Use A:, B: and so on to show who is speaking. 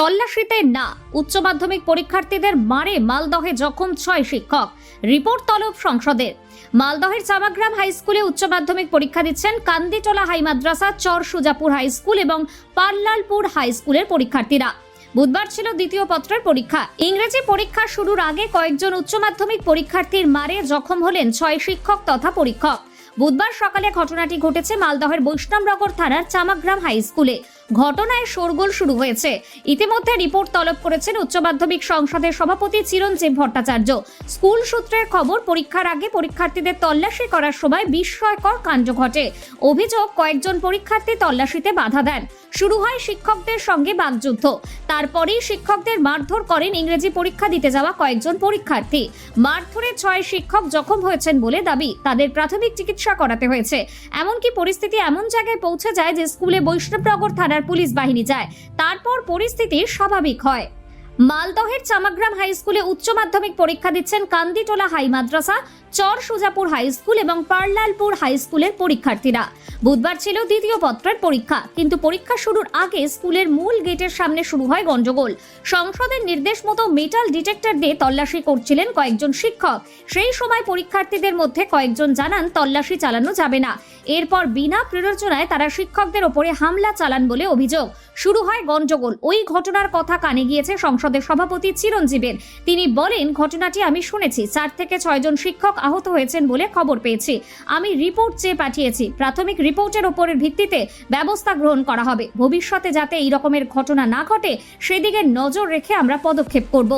A: তল্লাশিতে না। উচ্চ মাধ্যমিক পরীক্ষার্থীদের মারে মালদহে জখম ছয় শিক্ষক। রিপোর্ট তলব সংসদের। মালদহের চামাগ্রাম হাই স্কুলে উচ্চ মাধ্যমিক পরীক্ষা দিচ্ছেন কান্দিটোলা হাই মাদ্রাসা চর সুজাপুর হাই স্কুল এবং পাল্লালপুর হাই স্কুলের পরীক্ষার্থীরা। বুধবার ছিল দ্বিতীয় পত্রের পরীক্ষা। ইংরেজি পরীক্ষা শুরুর আগে কয়েকজন উচ্চ মাধ্যমিক পরীক্ষার্থীর মারে জখম হলেন ছয় শিক্ষক তথা পরীক্ষক। বুধবার সকালে ঘটনাটি ঘটেছে মালদহের বৈষ্ণবনগর থানার চামাগ্রাম হাই স্কুলে। ঘটনায় শোরগোল শুরু হয়েছে। ইতিমধ্যে রিপোর্ট তলব করেছেন উচ্চ মাধ্যমিক সংসদের সভাপতি চিরঞ্জীব ভট্টাচার্য। স্কুল সূত্রের খবর, পরীক্ষার আগে পরীক্ষার্থীদের তল্লাশি করার সময় বিস্ময়কর কাণ্ড ঘটে। অভিযোগ, কয়েকজন পরীক্ষার্থী তল্লাশিতে বাধা দেন। শুরু হয় শিক্ষকদের সঙ্গে বাকযুদ্ধ। তারপরেই শিক্ষকদের মারধর করেন ইংরেজি পরীক্ষা দিতে যাওয়া কয়েকজন পরীক্ষার্থী। মারধরে ছয় শিক্ষক জখম হয়েছেন বলে দাবি, তাদের প্রাথমিক চিকিৎসা করাতে হয়েছে। এমনকি পরিস্থিতি এমন জায়গায় পৌঁছে যায় যে স্কুলে বৈষ্ণবনগর থানার পুলিশ বাহিনী যায়। তারপর পরিস্থিতি স্বাভাবিক হয়। মালদহের চামাগ্রাম হাই স্কুলে উচ্চ মাধ্যমিক পরীক্ষা দিচ্ছেন কান্দিটোলা হাই মাদ্রাসা চর সুজাপুর হাই স্কুল এবং পার্লালপুর হাই স্কুলের পরীক্ষার্থীরা। বুধবার ছিল দ্বিতীয় পত্রের পরীক্ষা, কিন্তু পরীক্ষা শুরুর আগে স্কুলের মূল গেটের সামনে শুরু হয় গন্ডগোল সংসদের নির্দেশ মতো মেটাল ডিটেক্টর দিয়ে তল্লাশি করছিলেন কয়েকজন শিক্ষক। সেই সময় পরীক্ষার্থীদের মধ্যে কয়েকজন জানান তল্লাশি চালানো যাবে না। এরপর বিনা প্ররোচনায় তারা শিক্ষকদের ওপরে হামলা চালান বলে অভিযোগ। শুরু হয় গণ্ডগোল ওই ঘটনার কথা কানে গিয়েছে সংসদের সভাপতি চিরঞ্জীবের। তিনি বলেন, ঘটনাটি আমি শুনেছি। চার থেকে ছয়জন শিক্ষক আহত হয়েছেন বলে খবর পেয়েছি। আমি রিপোর্ট চেয়ে পাঠিয়েছি। প্রাথমিক রিপোর্টের ওপরের ভিত্তিতে ব্যবস্থা গ্রহণ করা হবে। ভবিষ্যতে যাতে এই রকমের ঘটনা না ঘটে, সেদিকে নজর রেখে আমরা পদক্ষেপ করব।